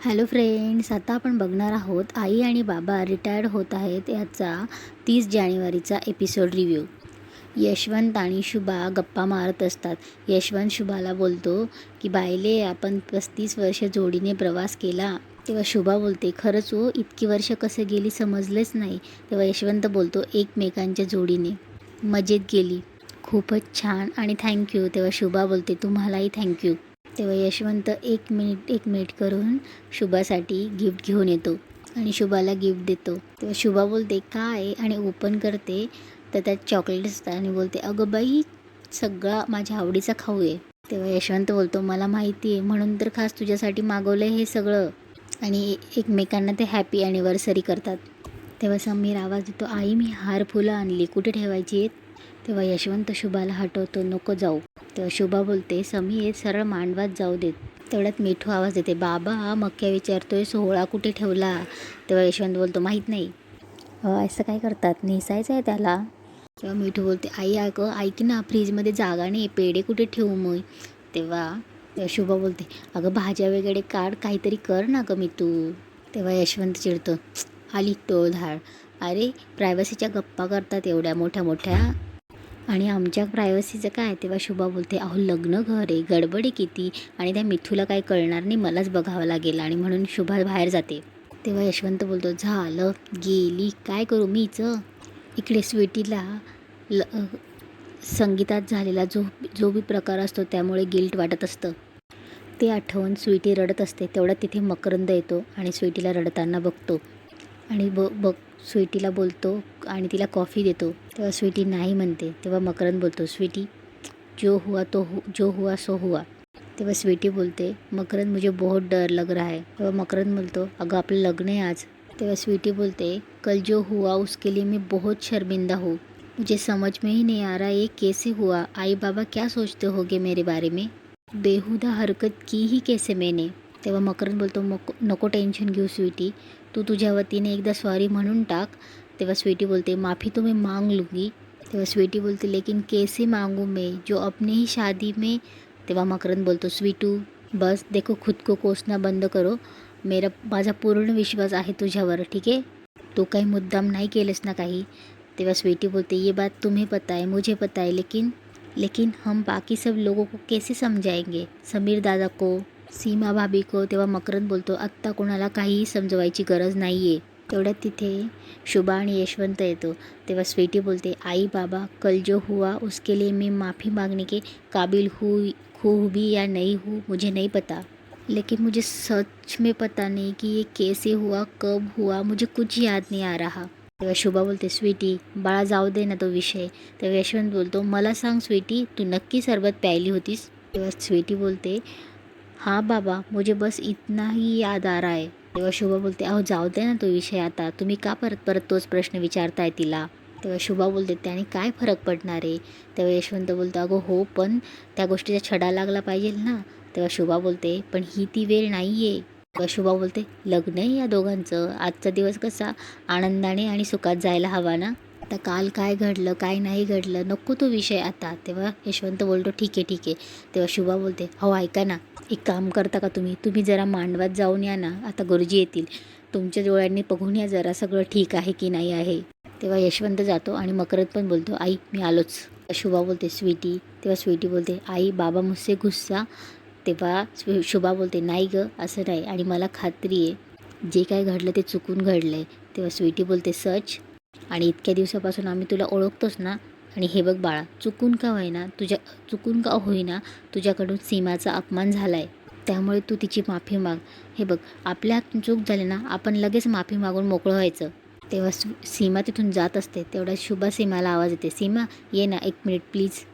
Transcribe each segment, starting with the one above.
Hello friends आता आपण बघणार आहोत आई आणि बाबा रिटायर्ड होत आहेत याचा तीस जानेवारीचा एपिसोड रिव्ह्यू यशवंत आणि शुभा गप्पा मारत असतात. यशवंत शुभाला बोलतो की बायले आपण पस्तीस वर्ष जोडीने प्रवास केला. तेव्हा शुभा बोलते खरंच हो इतकी वर्ष कसं गेली समजलेच नाही. तेव्हा यशवंत बोलतो एकमेकांच्या जोडीने. मजेत गेली. खूपच छान आणि थँक्यू तेव्हा शुभा बोलते तुम्हालाही थँक्यू तेव्हा यशवंत एक मिनिट एक मिनिट करून शुभासाठी गिफ्ट घेऊन येतो आणि शुभाला गिफ्ट देतो. तेव्हा शुभा बोलते काय? आणि ओपन करते. तर त्यात चॉकलेट असतात आणि बोलते अगं बाई सगळा माझ्या आवडीचा खाऊ आहे तेव्हा यशवंत बोलतो मला माहिती आहे म्हणून तर खास तुझ्यासाठी मागवलं आहे हे सगळं. आणि एकमेकांना ते हॅपी ॲनिव्हर्सरी करतात. तेव्हा समीर आवाज देतो आई मी हार फुलं आणली कुठे ठेवायची आहेत? तेव्हा यशवंत शुभाला हटवतो नको जाऊ. तेव्हा शुभा बोलते समीर सरळ मांडवात जाऊ देत. तेवढ्यात मिठू आवाज देते बाबा मक्या विचारतोय सोहळा कुठे ठेवला? तेव्हा यशवंत बोलतो माहीत नाही. असं काय करतात? नेसायचं आहे त्याला? तेव्हा मिठू बोलते आई अगं ऐक ना फ्रीजमध्ये जागा नाही पेढे कुठे ठेवू मग? तेव्हा तेव्हा शुभा बोलते अगं भाज्या वगैरे काढ काहीतरी कर ना गं मी तू तेव्हा यशवंत चिडतो आली टोळधाड अरे प्रायव्हसीच्या गप्पा करतात एवढ्या मोठ्या मोठ्या. आणि आमच्या प्रायव्हसीचं काय? तेव्हा शुभा बोलते अहो लग्न घर आहे गडबडी किती? आणि त्या मिथूला काही कळणार नाही मलाच बघावं लागेल. आणि म्हणून शुभा बाहेर जाते. तेव्हा यशवंत बोलतो झालं गेली काय करू मीच इकडे स्वीटीला ल संगीतात झालेला जो जो बी प्रकार असतो त्यामुळे गिल्ट वाटत असतं. ते आठवून स्वीटी रडत असते तेवढ्यात तिथे मकरंद येतो आणि स्वीटीला रडताना बघतो. आणि ब बघ स्वीटीला बोलतो आणि तिला कॉफी देतो. तेव्हा स्वीटी नाही म्हणते तेव्हा मकरंद बोलतो स्वीटी जो हुआ तो हु जो हुआ सो हुआ. तेव्हा स्वीटी बोलते मकरंद मुझे बहुत डर लग रहा है. तेव्हा मकरंद बोलतो अगं आपलं लग्न आहे आज. तेव्हा स्वीटी बोलते कल जो हुआ उसके लिए मैं बहुत शर्मिंदा हूँ. मुझे समझ में ही नहीं आ रहा ये कैसे हुआ? आई बाबा क्या सोचते होगे मेरे बारे में? बेहुदा हरकत की ही कैसे मैंने? तेव्हा मकरंद बोलतो मको नको टेन्शन घेऊ स्वीटी. तू तुझ्या वतीने एकदा सॉरी म्हणून टाक. तेव्हा स्वीटी बोलते, माफ़ी तो मैं मांग लूँगी तेव्हा स्वीटी बोलते, लेकिन कैसे मांगू मैं? जो अपने ही शादी में तेव्हा मकरंद बोलतो, स्वीटू, बस, देखो खुद को कोसना बंद करो. मेरा, माझा पूर्ण विश्वास आहे तुझ्यावर, ठीक आहे? तू काही मुद्दाम नाही केलेस ना काही तेव्हा स्वीटी बोलते, ये बात तुम्हें पता है, मुझे पता है, लेकिन लेकिन हम बाकी सब लोगों को कैसे समजाएँगे समीर दादा को सीमा भाभी को तेव्हा मकरंद बोलतो आत्ता कोणाला काहीही समजवायची गरज नाही आहे तेवढ्यात तिथे शुभा आणि यशवंत येतो. तेव्हा स्वीटी बोलते आई बाबा कल जो हुआ उसके लिए मैं माफ़ी मागने के काबिल हूँ खूबी भी या नहीं हूँ मुझे नहीं पता। लेकिन मुझे सच में पता नहीं कि ये कैसे हुआ कब हुआ मुझे कुछ याद नहीं आ रहा. तेव्हा शुभा बोलते स्वीटी बाळा जाऊ दे ना तो विषय. तेव्हा यशवंत बोलतो मला सांग स्वीटी तू नक्की सरबत प्यायली होतीस? तेव्हा स्वीटी बोलते हाँ बाबा मुझे बस इतना ही याद आ रहा है. तेव्हा शुभा बोलते अहो जाऊ दे ना तो विषय आता. तुम्ही का परत परत तोच प्रश्न विचारताय तिला? तेव्हा शुभा बोलते त्याने काय फरक पडणार आहे? तेव्हा यशवंत बोलतो अगं हो पण त्या गोष्टीचा छडा लागला पाहिजे ना. तेव्हा शुभा बोलते पण ही ती वेळ नाही आहे तेव्हा शुभा बोलते लग्न आहे या दोघांचं. आजचा दिवस कसा आनंदाने आणि सुखात जायला हवा ना? आता काल काय घडलं काय नाही घडलं नको तो विषय आता. तेव्हा यशवंत बोलतो ठीक आहे ठीक आहे. तेव्हा शुभा बोलते हो ऐका ना एक काम करता का तुम्ही? तुम्ही जरा मांडवात जाऊन या ना आता गुरुजी येतील. तुमच्या डोळ्यांनी बघून या जरा सगळं ठीक आहे की नाही आहे. तेव्हा यशवंत जातो आणि मकरत पण बोलतो आई मी आलोच. शुभा बोलते स्वीटी. तेव्हा स्वीटी बोलते आई बाबा मुसे गुस्सा. तेव्हा शुभा बोलते नाही गं असं नाही आणि मला खात्री आहे. जे काय घडलं ते चुकून घडलं आहे तेव्हा स्वीटी बोलते सच? आणि इतक्या दिवसापासून आम्ही तुला ओळखतोच ना. आणि हे बघ बाळा चुकून का होईना तुझ्या चुकून का होईना तुझ्याकडून सीमाचा अपमान झाला आहे त्यामुळे तू तिची माफी माग. हे बघ आपल्या चूक झाली ना आपण लगेच माफी मागून मोकळं व्हायचं. तेव्हा सीमा तिथून जात असते. तेवढ्या शुभा सीमाला आवाज येते. सीमा ये ना एक मिनिट प्लीज.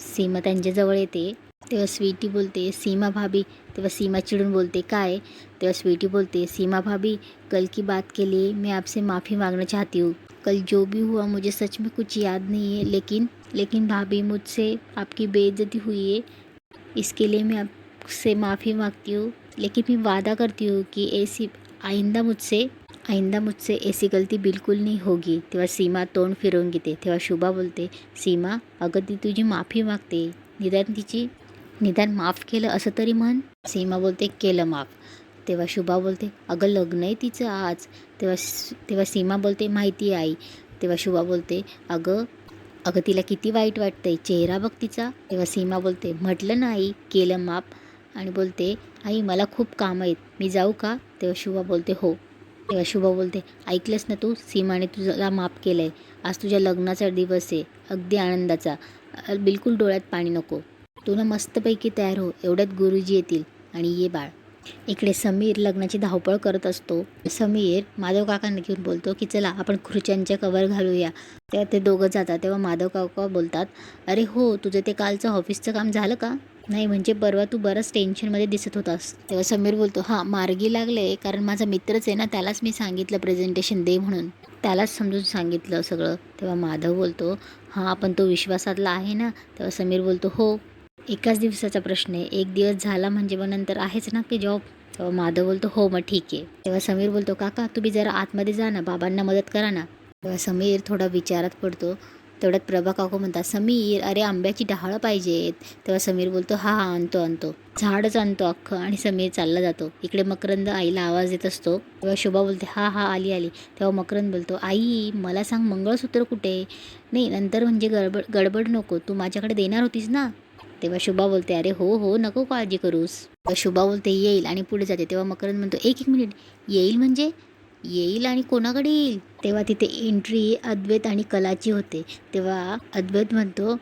सीमा त्यांच्याजवळ येते. तेव्हा स्वीटी बोलते, सीमा भाभी। तेव्हा सीमा चिडून बोलते का काय तेव्हा स्वीटी बोलते, सीमा भाभी, कल की बात के लिए मैं आपसे माफ़ी मांगना चाहती हूँ। कल जो भी हुआ मुझे सच में कुछ याद नहीं है, लेकिन लेकिन भाभी मुझसे आपकी बेइज्जती हुई है। इसके लिए मैं आपसे माफ़ी मांगती हूँ, लेकिन मैं वादा करती हूँ कि ऐसी आइंदा मुझसे आइंदा मुझसे ऐसी गलती बिल्कुल नहीं होगी। तेव्हा सीमा तोंड फिरवून घेते तेव्हा शुभा बोलते, सीमा अगं ती तुझी माफ़ी मागते, निदान तिची निदान माफ केलं असं तरी म्हण. सीमा बोलते केलं माफ. तेव्हा शुभा बोलते अगं लग्न आहे तिचं आज. तेव्हा तेव्हा सीमा बोलते माहिती आहे आई. तेव्हा शुभा बोलते अगं अगं तिला किती वाईट वाटतंय चेहरा बघ तिचा. तेव्हा सीमा बोलते म्हटलं ना आई केलं माप आणि बोलते आई मला खूप काम आहेत मी जाऊ का? तेव्हा शुभा बोलते हो. तेव्हा शुभा बोलते ऐकलंस ना तू? सीमाने तुझा माफ केलं आहे आज तुझ्या लग्नाचा दिवस आहे अगदी आनंदाचा. बिलकुल डोळ्यात पाणी नको. तू ना मस्तपैकी तयार हो एवढ्यात गुरुजी येतील आणि ये बाळ. इकडे समीर लग्नाची धावपळ करत असतो. समीर माधव काकांना घेऊन बोलतो की चला आपण खुर्च्यांच्या कवर घालूया. तेव्हा ते दोघं जातात तेव्हा माधव काका बोलतात अरे हो तुझं ते कालचं ऑफिसचं काम झालं का? नाही म्हणजे परवा तू बरंच टेन्शनमध्ये दिसत होतास. तेव्हा समीर बोलतो हां मार्गी लागले कारण माझा मित्रच आहे ना त्यालाच मी सांगितलं प्रेझेंटेशन दे म्हणून. त्यालाच समजून सांगितलं सगळं. तेव्हा माधव बोलतो हां पण तो विश्वासातला आहे ना. तेव्हा समीर बोलतो हो. एकाच दिवसाचा प्रश्न आहे. एक दिवस झाला म्हणजे मग नंतर आहेच ना की जॉब तेव्हा माधव बोलतो हो मग ठीक आहे. तेव्हा समीर बोलतो काका तुम्ही जरा आतमध्ये जा ना बाबांना मदत करा ना. तेव्हा समीर थोडा विचारात पडतो. तेवढ्यात प्रभा काकू म्हणतात समीर अरे आंब्याची डहाळं पाहिजेत. तेव्हा समीर बोलतो हा हा आणतो आणतो. झाडच आणतो अख्खं आणि समीर चालला जातो. इकडे मकरंद आईला आवाज देत असतो. तेव्हा शोभा बोलते हा हा आली आली. तेव्हा मकरंद बोलतो आई मला सांग मंगळसूत्र कुठे नाही नंतर म्हणजे गडबड गडबड नको. तू माझ्याकडे देणार होतीस ना? तेव्हा शुभा बोलते अरे हो हो नको काळजी करूस. तेव्हा शुभा बोलते येईल. आणि पुढे जाते. तेव्हा मकरंद म्हणतो एक एक मिनिट येईल म्हणजे? येईल आणि कोणाकडे येईल? तेव्हा तिथे एंट्री अद्वैत आणि कलाची होते. तेव्हा अद्वैत म्हणतो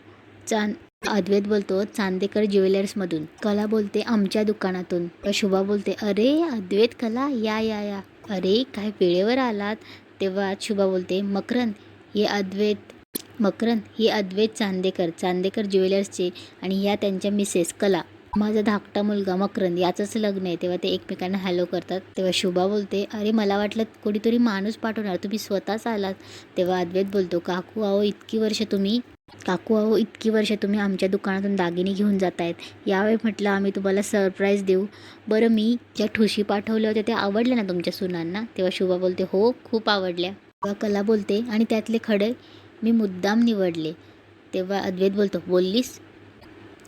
चांद अद्वैत बोलतो चांदेकर ज्वेलर्समधून कला बोलते आमच्या दुकानातून. तेव्हा शुभा बोलते अरे अद्वैत कला या या या. अरे काय वेळेवर आलात. तेव्हा शुभा बोलते मकरंद हे अद्वैत मकरंद ही अद्वैत चांदेकर चांदेकर ज्वेलर्सचे आणि या त्यांच्या मिसेस कला. माझा धाकटा मुलगा मकरंद याचंच लग्न आहे. तेव्हा ते एकमेकांना हॅलो करतात. तेव्हा शुभा बोलते अरे मला वाटलं कोणीतरी माणूस पाठवणार. तुम्ही स्वतःच आलात. तेव्हा अद्वैत बोलतो काकू आहो इतकी वर्ष तुम्ही काकू अहो इतकी वर्ष तुम्ही आमच्या दुकानातून दागिने घेऊन जात आहेत यावेळी म्हटलं आम्ही तुम्हाला सरप्राईज देऊ. बरं मी ज्या ठुशी पाठवल्या होत्या त्या आवडल्या ना तुमच्या सुनांना? तेव्हा शुभा बोलते हो खूप आवडल्या. तेव्हा कला बोलते आणि त्यातले खडे मी मुद्दाम निवडले. तेव्हा अद्वैत बोलतो बोललीस?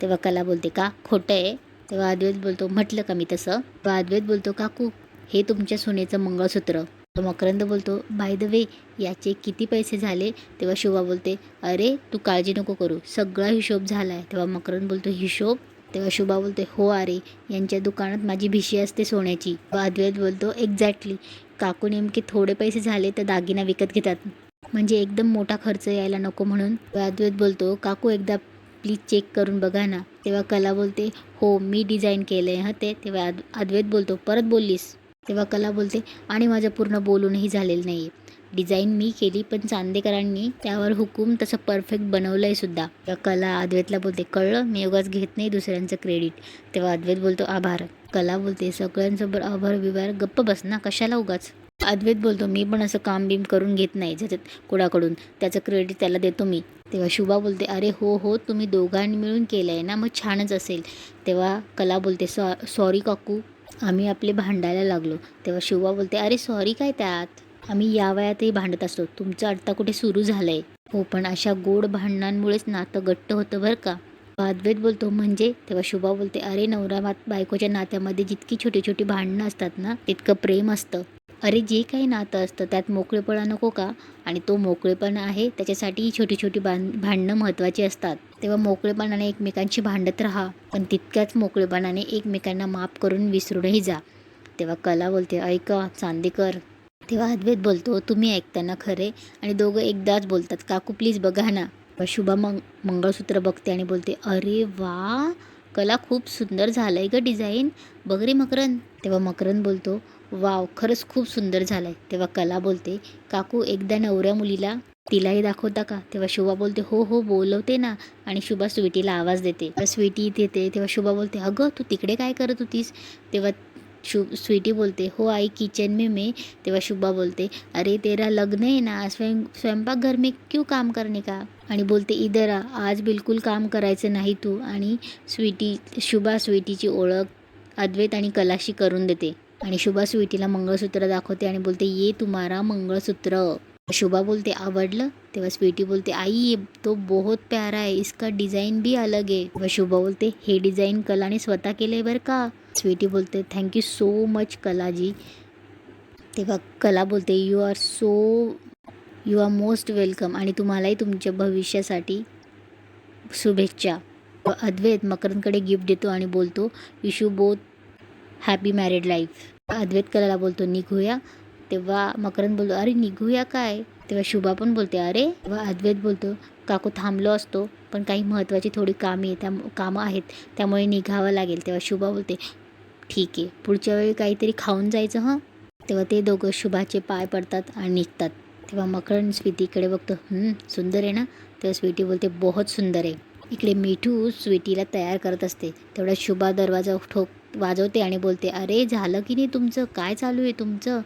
तेव्हा कला बोलते का? खोटं आहे. तेव्हा अद्वैत बोलतो म्हटलं का मी तसं? तेव्हा अद्वैत बोलतो काकू हे तुमच्या सोन्याचं मंगळसूत्र. मकरंद बोलतो बाय द वे याचे किती पैसे झाले? तेव्हा शोभा बोलते अरे तू काळजी नको करू सगळा हिशोब झाला आहे तेव्हा मकरंद बोलतो हिशोब? तेव्हा शोभा बोलते हो अरे यांच्या दुकानात माझी भिशी असते सोन्याची. तेव्हा अद्वैत बोलतो एक्झॅक्टली काकू नेमके थोडे पैसे झाले तर दागिना विकत घेतात. म्हणजे एकदम मोठा खर्च यायला नको म्हणून अद्वैत बोलतो काकू एकदा प्लीज चेक करून बघा ना. तेव्हा कला बोलते हो मी डिझाईन केलं आहे हं ते. तेव्हा अद्वैत बोलतो परत बोललीस. तेव्हा कला बोलते आणि माझं पूर्ण बोलूनही झालेलं नाही आहे डिझाईन मी केली पण चांदेकरांनी त्यावर हुकूम तसं परफेक्ट बनवलं आहे सुद्धा. तेव्हा कला अद्वैतला बोलते कळलं? मी योगाच घेत नाही दुसऱ्यांचं क्रेडिट तेव्हा अद्वैत बोलतो आभार. कला बोलते सगळ्यांसोबत आभार विभार गप्प बस ना कशाला उगाच? अद्वैत बोलतो मी पण असं काम बीम करून घेत नाही ज्याच्यात कोणाकडून. त्याचं क्रेडिट त्याला देतो मी. तेव्हा शुभा बोलते अरे हो हो तुम्ही दोघांनी मिळून केलं आहे ना मग छानच असेल. तेव्हा कला बोलते सॉ सॉरी काकू आम्ही आपले भांडायला लागलो. तेव्हा शुभा बोलते अरे सॉरी काय त्यात? आम्ही या वयातही भांडत असतो. तुमचं आत्ता कुठे सुरू झालं आहे हो पण अशा गोड भांडणांमुळेच नातं घट्ट होतं बरं का. अद्वैत बोलतो म्हणजे? तेव्हा शुभा बोलते अरे नवरा बायकोच्या नात्यामध्ये जितकी छोटी छोटी भांडणं असतात ना तितकं प्रेम असतं. अरे जे काही नातं असतं त्यात मोकळेपणा नको का? आणि तो मोकळेपणा आहे त्याच्यासाठी छोटी छोटी बां भांडणं महत्त्वाची असतात. तेव्हा मोकळेपणाने एकमेकांशी भांडत राहा पण तितक्याच मोकळेपणाने एकमेकांना माफ करून विसरूनही जा. तेव्हा कला बोलते ऐका चांदेकर. तेव्हा अद्वैत बोलतो तुम्ही ऐकताना खरे आणि दोघं एकदाच बोलतात. काकू प्लीज बघा ना. शुभा मंग मंगळसूत्र बघते आणि बोलते अरे वा! कला खूप सुंदर झालं आहे गं डिझाईन. बघ रे तेव्हा मकरंद बोलतो वाव खरंच खूप सुंदर झालं आहे तेव्हा कला बोलते काकू एकदा नवऱ्या मुलीला तिलाही दाखवता का? तेव्हा शुभा बोलते हो हो बोलवते ना. आणि शुभा स्वीटीला आवाज देते. स्वीटी इथे येते तेव्हा शुभा बोलते अगं तू तिकडे काय करत होतीस? तेव्हा शु स्वीटी बोलते हो आई किचन में मैं. तेव्हा शुभा बोलते अरे तेरा लग्न है ना स्वयं स्वयंपाकघर में क्यों काम करने का? आणि बोलते इधर आ आज बिलकुल काम करायचं नाही तू. आणि स्वीटी शुभा स्वीटीची ओळख अद्वैत आणि कलाशी करून देते. आणि शुभा स्वीटीला मंगळसूत्र दाखवते आणि बोलते ये तुम्हारा मंगळसूत्र. शुभा बोलते आवडलं? तेव्हा स्वीटी बोलते आई तो बहुत प्यारा आहे इसका डिझाईन भी अलग आहे व शुभा बोलते हे डिझाईन कलाने स्वतः केलं आहे बरं का? स्वीटी बोलते थँक्यू सो मच कलाजी तेव्हा कला बोलते you are so you are most welcome आणि तुम्हालाही तुमच्या भविष्यासाठी शुभेच्छा. अद्वैत मकरंदकडे गिफ्ट देतो आणि बोलतो wish you both happy married life Advait कलाला बोलतो निघूया. तेव्हा मकरंद बोलतो अरे निघूया काय? तेव्हा शुभा पण बोलते अरे. तेव्हा अद्वैत बोलतो काकू थांबलो असतो पण काही महत्त्वाची थोडी कामे त्या कामं आहेत त्यामुळे निघावं लागेल. तेव्हा शुभा बोलते ठीक आहे पुढच्या वेळी काहीतरी खाऊन जायचं हं? तेव्हा ते दोघं शुभाचे पाय पडतात आणि निघतात. तेव्हा मकरंद स्वीटीकडे बघतो सुंदर आहे ना? तेव्हा स्वीटी बोलते बहुत सुंदर आहे. इकडे मिठू स्वीटीला तयार करत असते. तेवढा शुभा दरवाजा ठोक वाजवते आणि बोलते अरे झालं की नाही तुमचं? काय चालू आहे तुमचं?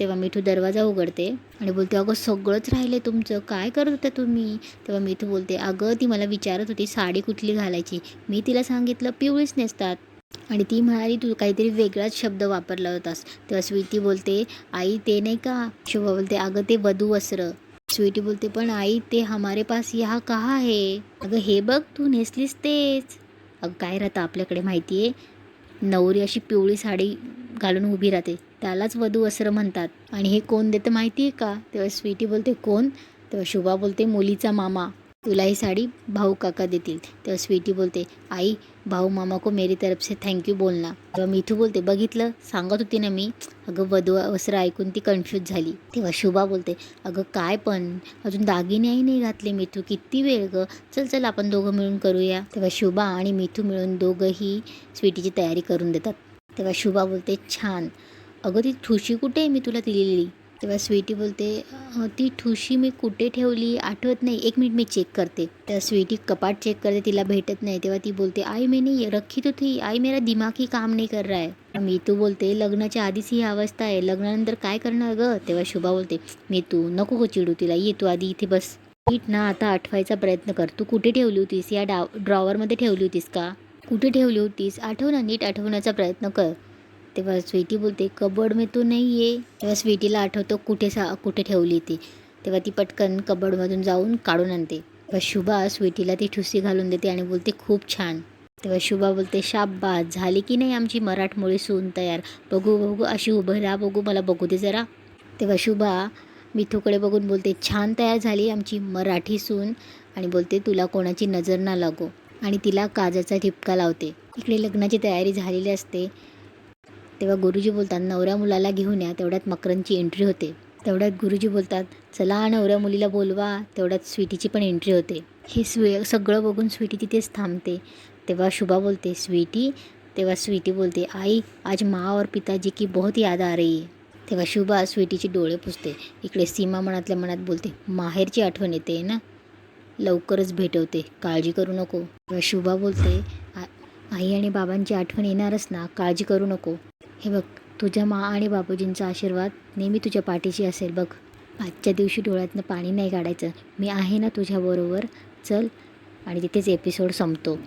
तेव्हा मिठू दरवाजा उघडते आणि बोलते अगं सगळंच राहिले तुमचं. काय करत होता तुम्ही? तेव्हा मिठू बोलते अगं ती मला विचारत होती साडी कुठली घालायची. मी तिला सांगितलं पिवळीच नेसतात. आणि ती म्हणाली तू काहीतरी वेगळाच शब्द वापरला होतास. तेव्हा स्वीटी बोलते आई ते नाही का? शुभा बोलते अगं ते वधू वस्त्र. स्वीटी बोलते पण आई ते हमारे पास यहाँ कहा है? अगं हे बघ तू नेसलीस तेच. अगं काय राहतं आपल्याकडे माहिती आहे? नवरी अशी पिवळी साडी घालून उभी राहते त्यालाच वधू वस्त्र म्हणतात. आणि हे कोण देतं माहिती आहे का? तेव्हा स्वीटी बोलते कोण? तेव्हा शुभा बोलते मुलीचा मामा. तुला ही साडी भाऊ काका देतील. तेव्हा स्वीटी बोलते आई भाऊ मामा को मेरी तरफ से थँक्यू बोलना. तेव्हा मिठू बोलते बघितलं सांगत होती ना मी अगं वधू वस्त्र ऐकून ती कन्फ्यूज झाली. तेव्हा शुभा बोलते अगं काय पण अजून दागिनेही नाही घातले मिठू किती वेळ ग? चल चल आपण दोघं मिळून करूया. तेव्हा शुभा आणि मिठू मिळून दोघंही स्वीटीची तयारी करून देतात. तेव्हा शुभा बोलते छान. अगं ती ठुशी कुठे आहे मी तुला दिलेली? तेव्हा स्वीटी बोलते ती ठुशी मी कुठे ठेवली? आठवत नाही. एक मिनिट मी चेक करते. त्या स्वीटी कपाट चेक करते तिला भेटत नाही. तेव्हा ती बोलते आई मी नाही रखी तो थी आई मेरा दिमागी काम नाही कर रहा है. मी तू बोलते लग्नाच्या आधीच ही अवस्था आहे. लग्नानंतर काय करणार ग? तेव्हा शुभा बोलते मी तू नको गो चिडू तिला. ये तू आधी इथे बस. नीट ना आता आठवायचा प्रयत्न कर. तू कुठे ठेवली होतीस? या डाव ड्रॉवरमध्ये ठेवली होतीस का? कुठे ठेवली होतीस? आठव ना नीट आठवण्याचा प्रयत्न कर. तेव्हा स्वीटी बोलते कबड मी तो नाही आहे तेव्हा स्वीटीला आठवतो कुठे सा कुठे ठेवली ती. तेव्हा ती पटकन कबडमधून जाऊन काढून आणते. तेव्हा शुभा स्वीटीला ती ठुसी घालून देते आणि बोलते खूप छान. तेव्हा शुभा बोलते शाबास झाली की नाही आमची मराठमोळी सून तयार? बघू बघू अशी उभं राहा बघू मला बघू दे जरा. तेव्हा शुभा मिथूकडे बघून बोलते छान तयार झाली आमची मराठी सून. आणि बोलते तुला कोणाची नजर ना लागो. आणि तिला काजाचा ठिपका लावते. इकडे लग्नाची तयारी झालेली असते. तेव्हा गुरुजी बोलतात नवऱ्या मुलाला घेऊन या तेवढ्यात मकरंदची एंट्री होते. तेवढ्यात गुरुजी बोलतात चला नवऱ्या मुलीला बोलवा तेवढ्यात स्वीटीची पण एंट्री होते. हे स्वी सगळं बघून स्वीटी तिथेच थांबते. तेव्हा शुभा बोलते स्वीटी तेव्हा स्वीटी बोलते आई आज माँ और पिताजी की बहुत याद आ रही है. तेव्हा शुभा स्वीटीचे डोळे पुसते इकडे सीमा मनातल्या मनात बोलते माहेरची आठवण येते ना? लवकरच भेटवते काळजी करू नको. तेव्हा शुभा बोलते "आ- आई आणि बाबांची आठवण येणारच ना काळजी करू नको. हे बघ तुझ्या मा आणि बापूजींचा आशीर्वाद नेहमी तुझ्या पाठीशी असेल बघ. आजच्या दिवशी डोळ्यातनं पाणी नाही काढायचं. मी आहे ना तुझ्याबरोबर चल आणि तिथेच एपिसोड संपतो.